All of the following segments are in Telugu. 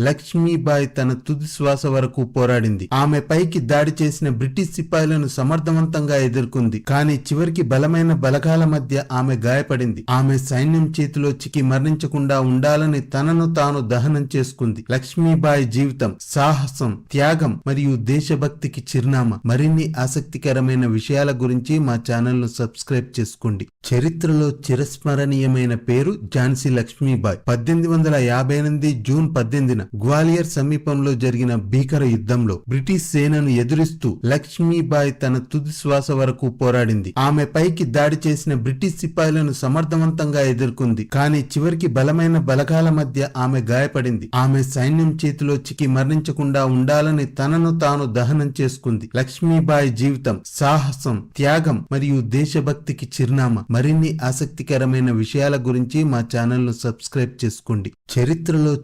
లక్ష్మీబాయి తన తుది శ్వాస వరకు పోరాడింది. ఆమె పైకి దాడి చేసిన బ్రిటిష్ సిపాయిలను సమర్థవంతంగా ఎదుర్కొంది. కానీ చివరికి బలమైన బలగాల మధ్య ఆమె గాయపడింది. ఆమె సైన్యం చేతిలో చికి మరణించకుండా ఉండాలని తనను తాను దహనం చేసుకుంది. లక్ష్మీబాయి జీవితం సాహసం త్యాగం మరియు దేశభక్తికి చిరునామా. మరిన్ని ఆసక్తికరమైన విషయాల గురించి మా ఛానల్ను సబ్స్క్రైబ్ చేసుకోండి. చరిత్రలో చిరస్మరణీయమైన పేరు ఝాన్సీ లక్ష్మీబాయి పద్దెనిమిది వందల యాభై ఎనిమిది జూన్ పద్దెనిమిదిన గ్వాలియర్ సమీపంలో జరిగిన భీకర యుద్ధంలో బ్రిటిష్ సేనను ఎదురిస్తూ లక్ష్మీబాయి తన తుది శ్వాస వరకు పోరాడింది. ఆమె పైకి దాడి చేసిన బ్రిటిష్ సిపాయిలను సమర్థవంతంగా ఎదుర్కొంది. కానీ చివరికి బలమైన బలగాల మధ్య ఆమె గాయపడింది. ఆమె సైన్యం చేతిలో చికి మరణించకుండా ఉండాలని తనను తాను దహనం చేసుకుంది. లక్ష్మీబాయి జీవితం సాహసం త్యాగం మరియు దేశభక్తికి చిరునామా. మరిన్ని ఆసక్తికరమైన విషయాల గురించి మా ఛానల్ను సబ్స్క్రైబ్ చేసుకోండి. చరిత్రలో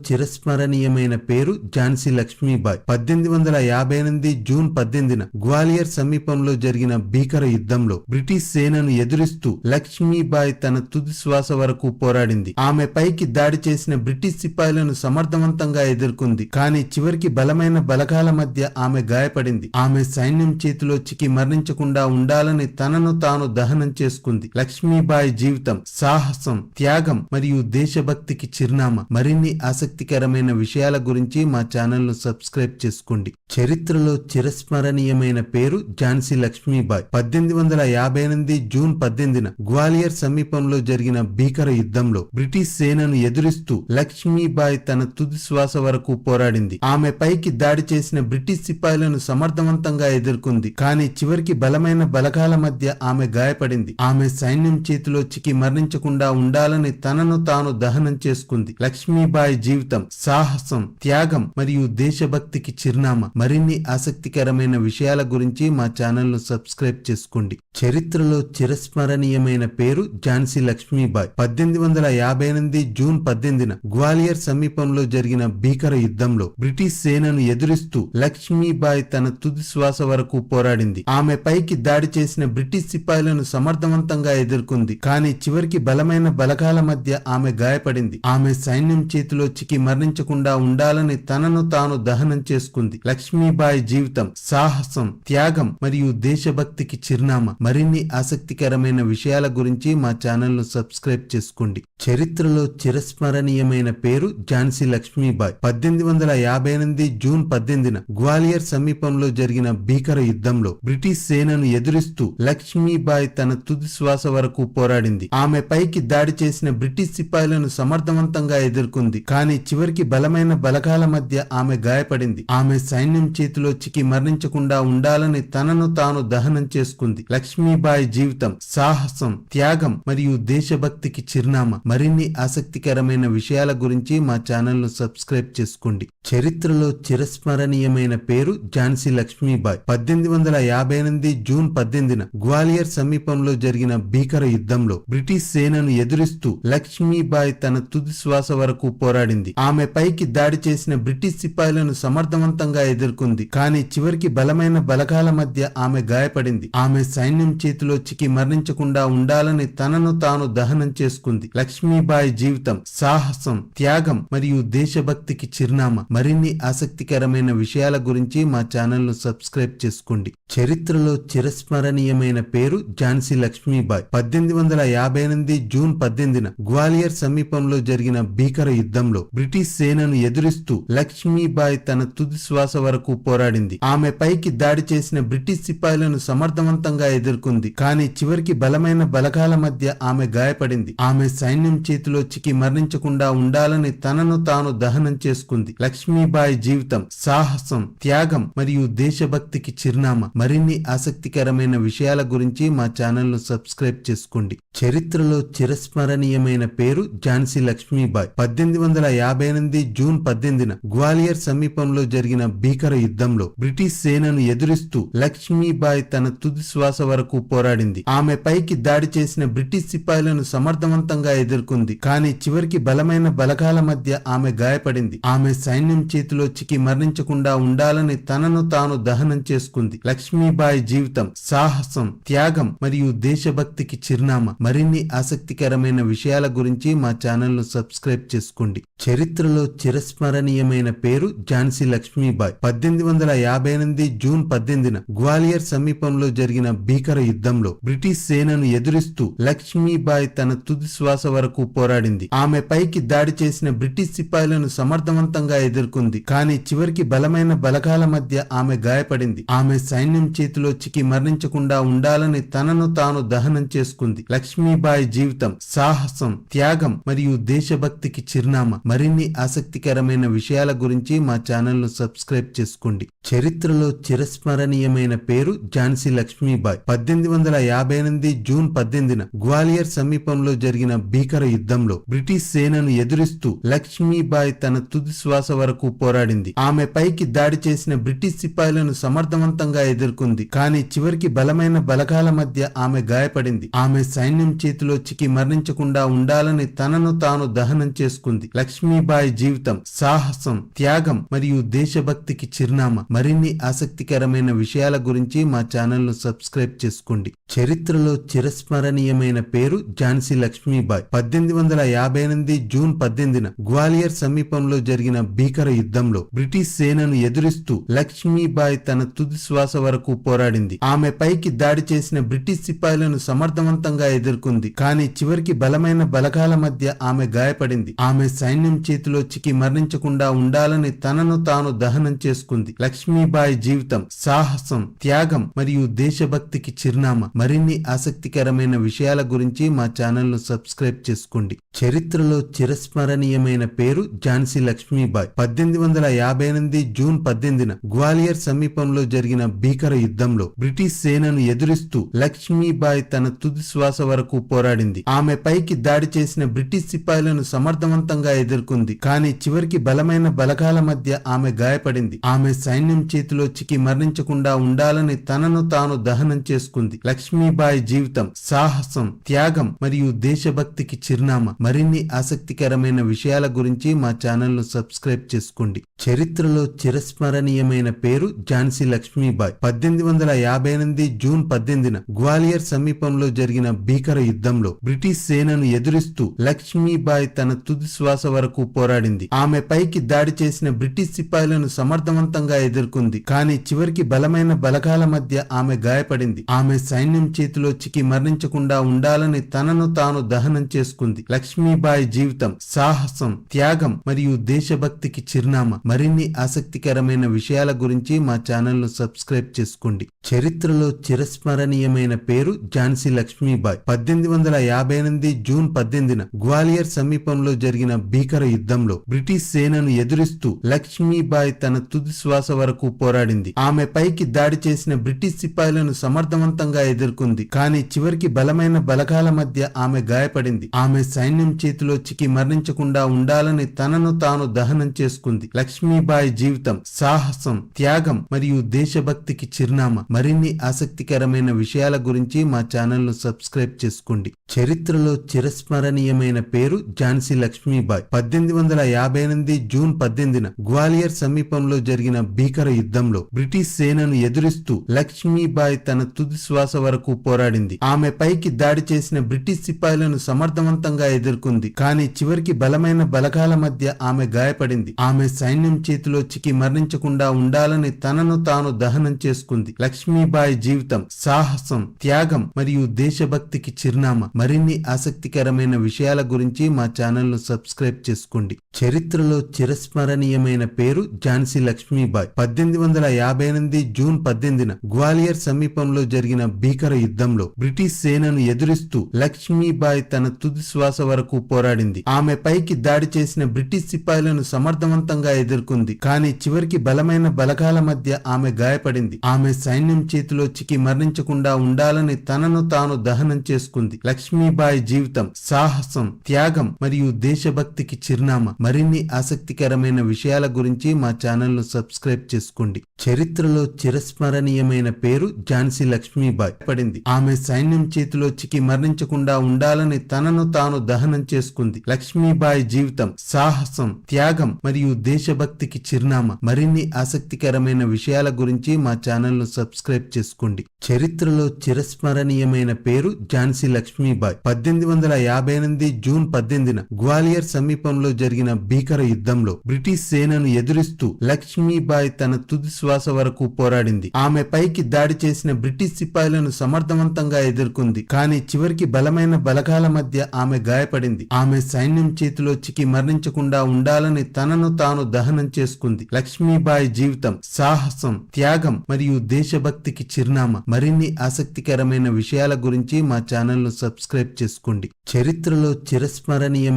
చిరస్మరణీయమైన పేరు ఝాన్సీ లక్ష్మీబాయ్ పద్దెనిమిది వందల యాభై ఎనిమిది జూన్ పద్దెనిమిదిన గ్వాలియర్ సమీపంలో జరిగిన భీకర యుద్ధంలో బ్రిటిష్ సేనను ఎదురిస్తూ లక్ష్మీబాయ్ తన తుది శ్వాస వరకు పోరాడింది. ఆమె పైకి దాడి చేసిన బ్రిటిష్ సిపాయిలను సమర్థవంతంగా ఎదుర్కొంది. కానీ చివరికి బలమైన బలగాల మధ్య ఆమె గాయపడింది. ఆమె సైన్యం చేతిలో చికి మరణించకుండా ఉండాలని తనను తాను దహనం చేసుకుంది. లక్ష్మీబాయి జీవితం సాహసం త్యాగం మరియు దేశభక్తికి చిరునామా. మరిన్ని ఆసక్తికరమైన విషయాలు గురించి మా ఛానల్ను సబ్స్క్రైబ్ చేసుకోండి. చరిత్రలో చిరస్మరణీయమైన పేరు ఝాన్సీ లక్ష్మీబాయ్. పద్దెనిమిది వందల యాభై ఎనిమిది జూన్ పద్దెనిమిదిన గ్వాలియర్ సమీపంలో జరిగిన భీకర యుద్ధంలో బ్రిటిష్ సేనను ఎదురిస్తూ లక్ష్మీబాయ్ తన తుది శ్వాస వరకు పోరాడింది. ఆమె పైకి దాడి చేసిన బ్రిటిష్ సిపాయిలను సమర్థవంతంగా ఎదుర్కొంది. కానీ చివరికి బలమైన బలగాల మధ్య ఆమె గాయపడింది. ఆమె సైన్యం చేతిలో చికి మరణించకుండా ఉండాలని తనను తాను దహనం చేసుకుంది. లక్ష్మీబాయి జీవితం సాహసం త్యాగం మరియు దేశభక్తికి చిరునామా. మరిన్ని ఆసక్తికరమైన విషయాల గురించి మా ఛానల్ను సబ్స్క్రైబ్ చేసుకోండి. చరిత్రలో చిరస్మరణీయమైన పేరు ఝాన్సీ లక్ష్మీబాయ్. పద్దెనిమిది వందల యాభై ఎనిమిది జూన్ పద్దెనిమిదిన గ్వాలియర్ సమీపంలో జరిగిన భీకర యుద్ధంలో బ్రిటిష్ సేనను ఎదురిస్తూ లక్ష్మీబాయ్ తన తుది శ్వాస వరకు పోరాడింది. ఆమె పైకి దాడి చేసిన బ్రిటిష్ సిపాయిలను సమర్థవంతంగా ఎదుర్కొంది. కానీ చివరికి బలమైన బలగాల మధ్య ఆమె గాయపడింది. ఆమె సైన్యం చేతిలో చికి మరణించకుండా ఉండాలని తనను తాను దహనం చేసుకుంది. లక్ష్మీబాయి జీవితం సాహసం త్యాగం మరియు దేశభక్తికి చిరునామా. మరిన్ని ఆసక్తికరమైన విషయాల గురించి మా ఛానల్ను సబ్స్క్రైబ్ చేసుకోండి. చరిత్రలో చిరస్మరణీయమైన పేరు ఝాన్సీ లక్ష్మీబాయి. పద్దెనిమిది వందల యాభై ఎనిమిది జూన్ పద్దెనిమిదిన గ్వాలియర్ సమీపంలో జరిగిన భీకర యుద్ధంలో బ్రిటిష్ సేనను ఎదురిస్తూ లక్ష్మీబాయి తన తుది శ్వాస వరకు పోరాడింది. ఆమె పైకి దాడి చేసిన బ్రిటిష్ సిపాయిలను సమర్థవంతంగా ఎదుర్కొంది. కానీ చివరికి బలమైన బలగాల మధ్య ఆమె గాయపడింది. ఆమె సైన్యం చేతిలో చికి మరణించకుండా ఉండాలని తనను తాను దహనం చేసుకుంది. లక్ష్మీబాయి జీవితం సాహసం త్యాగం మరియు దేశభక్తికి చిరునామా. మరిన్ని ఆసక్తికరమైన విషయాల గురించి మా ఛానల్ను సబ్స్క్రైబ్ చేసుకోండి. చరిత్రలో చిరస్మరణీయమైన పేరు ఝాన్సీ లక్ష్మీబాయి. పద్దెనిమిది వందల యాభై ఎనిమిది జూన్ పద్దెనిమిదిన గ్వాలియర్ సమీపంలో జరిగిన భీకర యుద్ధంలో బ్రిటిష్ సేనను ఎదురిస్తూ లక్ష్మీబాయి తన తుది శ్వాస వరకు పోరాడింది. ఆమె పైకి దాడి చేసిన బ్రిటిష్ సిపాయిలను సమర్థవంతంగా ఎదుర్కొంది. కానీ చివరికి బలమైన బలగాల మధ్య ఆమె గాయపడింది. ఆమె సైన్యం చేతిలో చికి మరణించకుండా ఉండాలని తనను తాను దహనం చేసుకుంది. లక్ష్మీబాయి జీవితం సాహసం త్యాగం మరియు దేశభక్తికి చిరునామా. మరిన్ని ఆసక్తికరమైన విషయాల గురించి మా ఛానల్ను సబ్స్క్రైబ్ చేసుకోండి. చరిత్రలో చిరస్మరణీయమైన పేరు ఝాన్సీ లక్ష్మీబాయి. పద్దెనిమిది వందల యాభై ఎనిమిది జూన్ పద్దెనిమిదిన గ్వాలియర్ సమీపంలో జరిగిన భీకర యుద్ధంలో బ్రిటిష్ సేనను ఎదురిస్తూ లక్ష్మీబాయి తన తుది శ్వాస వరకు పోరాడింది. ఆమె పైకి దాడి చేసిన బ్రిటిష్ సిపాయిలను సమర్థవంతంగా ఎదుర్కొంది. కానీ చివరికి బలమైన బలగాల మధ్య ఆమె గాయపడింది. ఆమె సైన్యం చేతిలో చికి మరణించకుండా ఉండాలని తనను తాను దహనం చేసుకుంది. లక్ష్మీబాయి జీవితం సాహసం త్యాగం మరియు దేశభక్తికి చిరునామా. మరిన్ని ఆసక్తికరమైన విషయాల గురించి మా ఛానల్ను సబ్స్క్రైబ్ చేసుకోండి. చరిత్రలో చిరస్మరణీయమైన పేరు ఝాన్సీ లక్ష్మీబాయి. పద్దెనిమిది వందల యాభై ఎనిమిది జూన్ పద్దెనిమిదిన గ్వాలియర్ సమీపంలో జరిగిన భీకర యుద్ధంలో బ్రిటిష్ సేనను ఎదురిస్తూ లక్ష్మీబాయి తన తుది శ్వాస వరకు పోరాడింది. ఆమె పైకి దాడి చేసిన బ్రిటిష్ సిపాయిలను సమర్థవంతంగా ఎదుర్కొంది. కానీ చివరికి బలమైన బలగాల మధ్య ఆమె గాయపడింది. ఆమె సైన్యం చేతిలో చికి మరణించకుండా ఉండాలని తనను తాను దహనం చేసుకుంది. లక్ష్మీబాయి జీవితం సాహసం త్యాగం మరియు దేశభక్తికి చిరునామా. మరిన్ని ఆసక్తికరమైన విషయాల గురించి మా ఛానల్ను సబ్స్క్రైబ్ చేసుకోండి. చరిత్రలో చిరస్మరణీయమైన పేరు ఝాన్సీ లక్ష్మీబాయ్. పద్దెనిమిది వందల యాభై ఎనిమిది జూన్ పద్దెనిమిదిన గ్వాలియర్ సమీపంలో జరిగిన భీకర యుద్ధంలో బ్రిటిష్ సేనను ఎదురిస్తూ లక్ష్మీబాయ్ తన తుది శ్వాస వరకు పోరాడింది. ఆమె పైకి దాడి చేసిన బ్రిటిష్ సిపాయిలను సమర్థవంతంగా ఎదుర్కొంది. కానీ చివరికి బలమైన బలగాల మధ్య ఆమె గాయపడింది. ఆమె సైన్యం చేతిలో చికి మరణించకుండా ఉండాలని తనను తాను దహనం చేసుకుంది. లక్ష్మీబాయి జీవితం సాహసం త్యాగం మరియు దేశభక్తికి చిరునామా. మరిన్ని ఆసక్తికర ఆసక్తికరమైన విషయాల గురించి మా ఛానల్ను సబ్స్క్రైబ్ చేసుకోండి. చరిత్రలో చిరస్మరణీయమైన పేరు ఝాన్సీ లక్ష్మీబాయ్. పద్దెనిమిది వందల యాభై ఎనిమిది జూన్ పద్దెనిమిదిన గ్వాలియర్ సమీపంలో జరిగిన భీకర యుద్ధంలో బ్రిటిష్ సేనను ఎదురిస్తూ లక్ష్మీబాయ్ తన తుది శ్వాస వరకు పోరాడింది. ఆమె పైకి దాడి చేసిన బ్రిటిష్ సిపాయిలను సమర్థవంతంగా ఎదుర్కొంది. కానీ చివరికి బలమైన బలగాల మధ్య ఆమె గాయపడింది. ఆమె సైన్యం చేతిలో చికి మరణించకుండా ఉండాలని తనను తాను దహనం చేసుకుంది. లక్ష్మీబాయి జీవితం సాహసం త్యాగం మరియు దేశభక్తికి చిరునామా. మరిన్ని ఆసక్తికరమైన విషయాల గురించి మా ఛానల్ను సబ్స్క్రైబ్ చేసుకోండి. చరిత్రలో చిరస్మరణీయమైన పేరు ఝాన్సీ లక్ష్మీబాయ్. పద్దెనిమిది వందల యాభై ఎనిమిది జూన్ పద్దెనిమిదిన గ్వాలియర్ సమీపంలో జరిగిన భీకర యుద్ధంలో బ్రిటిష్ సేనను ఎదురిస్తూ లక్ష్మీబాయ్ తన తుది శ్వాస వరకు పోరాడింది. ఆమె పైకి దాడి చేసిన బ్రిటిష్ సిపాయిలను సమర్థవంతంగా ఎదుర్కొంది. కానీ చివరికి బలమైన బలగాల మధ్య ఆమె గాయపడింది. ఆమె సైన్యం చేతిలో చికి మరణించకుండా ఉండాలని తనను తాను దహనం చేసుకుంది. లక్ష్మీబాయి జీవితం సాహసం త్యాగం మరియు దేశభక్తికి చిరునామా. మరిన్ని ఆసక్తికరమైన విషయాల గురించి మా ఛానల్ను సబ్స్క్రైబ్ చేసుకోండి. చరిత్రలో చిరస్మరణీయమైన పేరు ఝాన్సీ లక్ష్మీబాయి. పద్దెనిమిది వందల యాభై ఎనిమిది జూన్ పద్దెనిమిదిన గ్వాలియర్ సమీపంలో జరిగిన భీకర యుద్ధంలో బ్రిటిష్ సేనను ఎదురిస్తూ లక్ష్మీబాయి తన తుది శ్వాస వరకు పోరాడింది. ఆమె పైకి దాడి చేసిన బ్రిటిష్ సిపాయిలను సమర్థవంతంగా ఎదుర్కొంది. కానీ చివరికి బలమైన బలగాల మధ్య ఆమె గాయపడింది. ఆమె సైన్యం చేతిలో చికి మరణించకుండా ఉండాలని తనను తాను దహనం చేసుకుంది. లక్ష్మీబాయి జీవితం సాహసం త్యాగం మరియు దేశభక్తికి చిరునామా. మరిన్ని ఆసక్తికరమైన విషయాల గురించి మా ఛానల్ను సబ్స్క్రైబ్ చేసుకోండి. చరిత్రలో చిరస్మరణీయమైన పేరు ఝాన్సీ లక్ష్మీబాయి. పద్దెనిమిది వందల యాభై ఎనిమిది జూన్ పద్దెనిమిదిన గ్వాలియర్ సమీపంలో జరిగిన భీకర యుద్ధంలో బ్రిటిష్ సేనను ఎదురిస్తూ లక్ష్మీబాయి తన తుది శ్వాస వరకు పోరాడింది. ఆమె పైకి దాడి చేసిన బ్రిటిష్ సిపాయిలను సమర్థవంతంగా ఎదుర్కొంది. కానీ చివరికి బలమైన బలగాల మధ్య ఆమె గాయపడింది. ఆమె సైన్యం చేతిలో చికి మరణించకుండా ఉండాలని తనను తాను దహనం చేసుకుంది. లక్ష్మీబాయి జీవితం సాహసం త్యాగం మరియు దేశభక్తికి చిరునామా. మరిన్ని ఆసక్తికరమైన విషయాల గురించి మా ఛానల్ను సబ్స్క్రైబ్ చేసుకోండి. చరిత్రలో చిరస్మరణీయమైన పేరు ఝాన్సీ లక్ష్మీబాయి. పద్దెనిమిది వందల యాభై ఎనిమిది జూన్ పద్దెనిమిదిన గ్వాలియర్ సమీపంలో జరిగిన భీకర యుద్ధంలో బ్రిటిష్ సేనను ఎదురిస్తూ లక్ష్మీబాయి తన తుది శ్వాస వరకు పోరాడింది. ఆమె పైకి దాడి చేసిన బ్రిటిష్ సిపాయిలను సమర్థవంతంగా ఎదుర్కొంది. కానీ చివరికి బలమైన బలగాల మధ్య ఆమె గాయపడింది. ఆమె సైన్యం చేతిలో చికి మరణించకుండా ఉండాలని తనను తాను దహనం చేసుకుంది. లక్ష్మీబాయి జీవితం సాహసం త్యాగం మరియు దేశభక్తికి చిరునామా. మరిన్ని ఆసక్తికరమైన విషయాల గురించి మా ఛానల్ను సబ్స్క్రైబ్ చేసుకోండి. చరిత్రలో చిరస్మరణీయమైన పేరు ఝాన్సీ లక్ష్మీబాయి. పద్దెనిమిది వందల యాభై ఎనిమిది జూన్ పద్దెనిమిదిన గ్వాలియర్ సమీపంలో జరిగిన భీకర యుద్ధంలో బ్రిటిష్ సేనను ఎదురిస్తూ లక్ష్మీబాయి తన తుది శ్వాస వరకు పోరాడింది. ఆమె పైకి దాడి చేసిన బ్రిటిష్ సిపాయిలను సమర్థవంతంగా ఎదుర్కొంది. కానీ చివరికి బలమైన బలగాల మధ్య ఆమె గాయపడింది. ఆమె సైన్యం చేతిలో చికి మరణించకుండా ఉండాలని తనను తాను దహనం చేసుకుంది. లక్ష్మీబాయి జీవితం సాహసం త్యాగం మరియు దేశభక్తికి చిరునామా. మరిన్ని ఆసక్తికరమైన విషయాల గురించి మా ఛానల్ను సబ్స్క్రైబ్ చేసుకోండి. చరిత్ర చరిత్రలో చిరస్మరణీయమైన పేరు ఝాన్సీ లక్ష్మీబాయ్. పద్దెనిమిది వందల యాభై ఎనిమిది జూన్ పద్దెనిమిదిన గ్వాలియర్ సమీపంలో జరిగిన భీకర యుద్ధంలో బ్రిటిష్ సేనను ఎదురిస్తూ లక్ష్మీబాయ్ తన తుది శ్వాస వరకు పోరాడింది. ఆమె పైకి దాడి చేసిన బ్రిటిష్ సిపాయిలను సమర్థవంతంగా ఎదుర్కొంది. కానీ చివరికి బలమైన బలగాల మధ్య ఆమె గాయపడింది. ఆమె సైన్యం చేతిలో చికి మరణించకుండా ఉండాలని తనను తాను దహనం చేసుకుంది. లక్ష్మీబాయి జీవితం సాహసం త్యాగం మరియు దేశభక్తికి చిరునామా. మరిన్ని ఆసక్తికరమైన విషయాల గురించి మా ఛానల్ను సబ్స్క్రైబ్ చేసుకోండి. చరిత్రలో చిరస్మరణీయమైన పేరు ఝాన్సీ లక్ష్మీబాయ్ పడింది. ఆమె సైన్యం చేతిలో చికి మరణించకుండా ఉండాలని తనను తాను దహనం చేసుకుంది. లక్ష్మీబాయి జీవితం సాహసం త్యాగం మరియు దేశభక్తికి చిరునామా. మరిన్ని ఆసక్తికరమైన విషయాల గురించి మా ఛానల్ను సబ్స్క్రైబ్ చేసుకోండి. చరిత్రలో చిరస్మరణీయమైన పేరు ఝాన్సీ లక్ష్మీబాయ్. పద్దెనిమిది వందల యాభై ఎనిమిది జూన్ పద్దెనిమిదిన గ్వాలియర్ సమీపంలో జరిగిన భీకర భీకర యుద్ధంలో బ్రిటిష్ సేనను ఎదురిస్తూ లక్ష్మీబాయి తన తుది శ్వాస వరకు పోరాడింది. ఆమె పైకి దాడి చేసిన బ్రిటిష్ సిపాయిలను సమర్థవంతంగా ఎదుర్కొంది. కానీ చివరికి బలమైన బలగాల మధ్య ఆమె గాయపడింది. ఆమె సైన్యం చేతిలో చికి మరణించకుండా ఉండాలని తనను తాను దహనం చేసుకుంది. లక్ష్మీబాయి జీవితం సాహసం త్యాగం మరియు దేశభక్తికి చిరునామా. మరిన్ని ఆసక్తికరమైన విషయాల గురించి మా ఛానల్ను సబ్స్క్రైబ్ చేసుకోండి. చరిత్రలో చిరస్మరణీయమైన